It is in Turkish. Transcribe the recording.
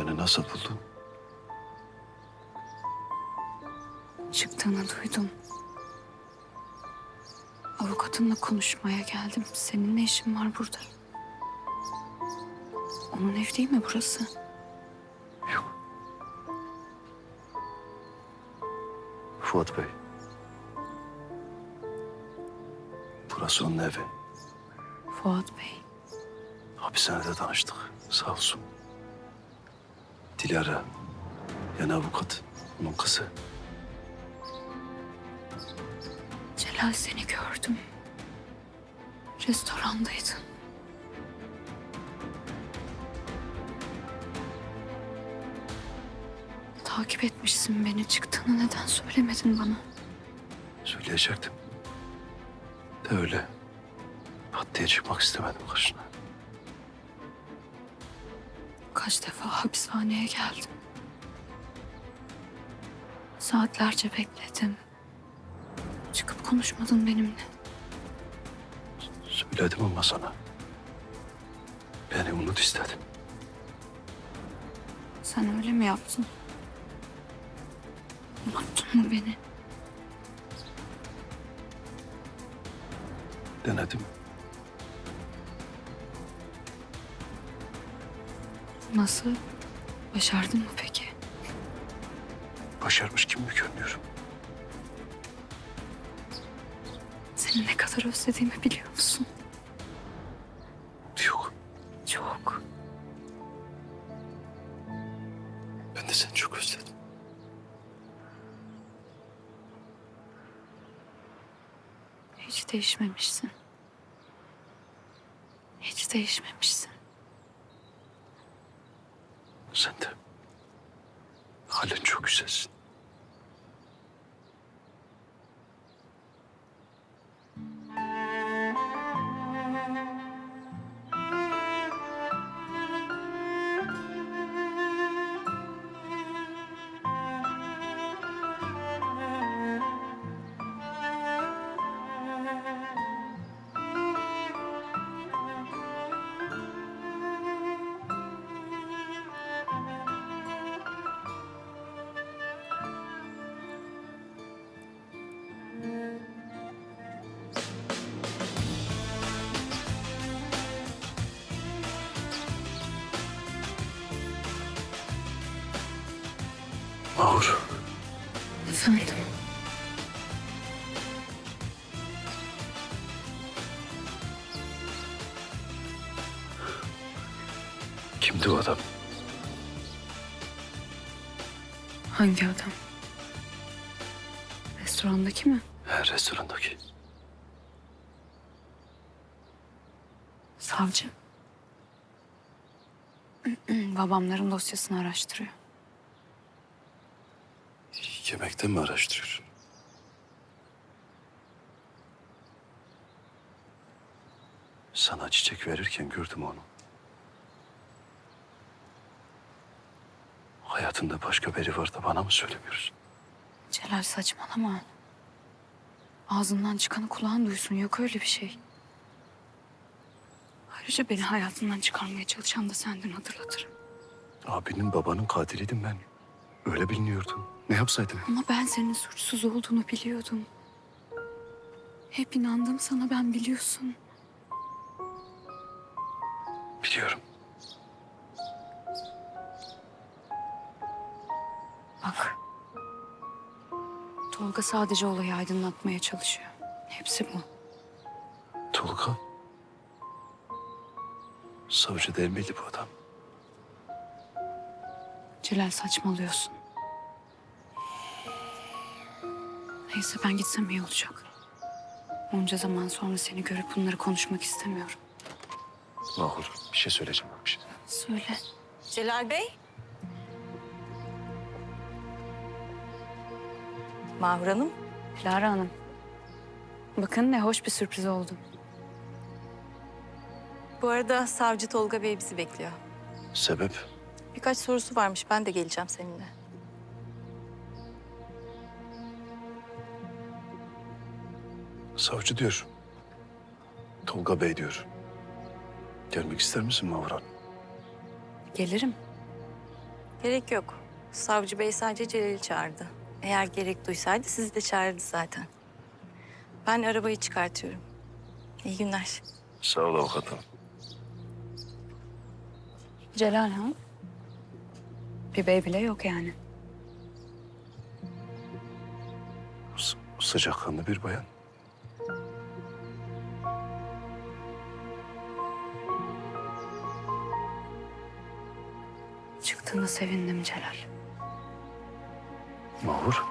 Beni nasıl buldun? Çıktığını duydum. Avukatınla konuşmaya geldim. Senin ne işin var burada? Onun ev değil mi burası? Yok. Fuat Bey. Burası onun evi. Fuat Bey. Hapishanede tanıştık. Sağ olsun. Dilara. Yani avukat. Onun kızı. Celal seni gördüm. Restorandaydın. Takip etmişsin beni. Çıktığını neden söylemedin bana? Söyleyecektim. De öyle. Diye çıkmak istemedim karşına. Kaç defa hapishaneye geldim. Saatlerce bekledim. Çıkıp konuşmadın benimle. Söyledim ama sana. Beni unut istedim. Sen öyle mi yaptın? Unuttun mu beni? Denedim. Nasıl? Başardın mı peki? Başarmış gibi mi görünüyorum? Seni ne kadar özlediğimi biliyor musun? Yok. Çok. Ben de seni çok özledim. Hiç değişmemişsin. Hiç değişmemişsin. Sen de. Halen çok güzelsin. Mahur. Efendim? Kimdi o adam? Hangi adam? Restorandaki mi? He, restorandaki. Savcı. Babamların dosyasını araştırıyor. Yemekten mi araştırıyorsun? Sana çiçek verirken gördüm onu. Hayatında başka biri var da bana mı söylemiyorsun? Celal saçmalama. Ağzından çıkanı kulağın duysun. Yok öyle bir şey. Ayrıca beni hayatından çıkarmaya çalışan da sendin hatırlatırım. Abinin babanın katiliydim ben. Öyle biliniyordun. Ne yapsaydım? Ama ben senin suçsuz olduğunu biliyordum. Hep inandım sana ben biliyorsun. Biliyorum. Bak. Tolga sadece olayı aydınlatmaya çalışıyor. Hepsi bu. Tolga. Savcı değil miydi bu adam? Celal saçmalıyorsun. Neyse ben gitsem iyi olacak. Onca zaman sonra seni görüp bunları konuşmak istemiyorum. Mahur bir şey söyleyeceğim. Bir şey. Söyle. Celal Bey. Mahur Hanım. Lara Hanım. Bakın ne hoş bir sürpriz oldu. Bu arada savcı Tolga Bey bizi bekliyor. Sebep? Birkaç sorusu varmış. Ben de geleceğim seninle. Savcı diyor. Tolga Bey diyor. Gelmek ister misin Mahur Hanım? Gelirim. Gerek yok. Savcı bey sadece Celal'i çağırdı. Eğer gerek duysaydı sizi de çağırırdı zaten. Ben arabayı çıkartıyorum. İyi günler. Sağ ol avukatım. Celal ha? Bir bey bile yok yani. S- sıcakkanlı bir bayan. Çıktığına sevindim Celal. Mahur.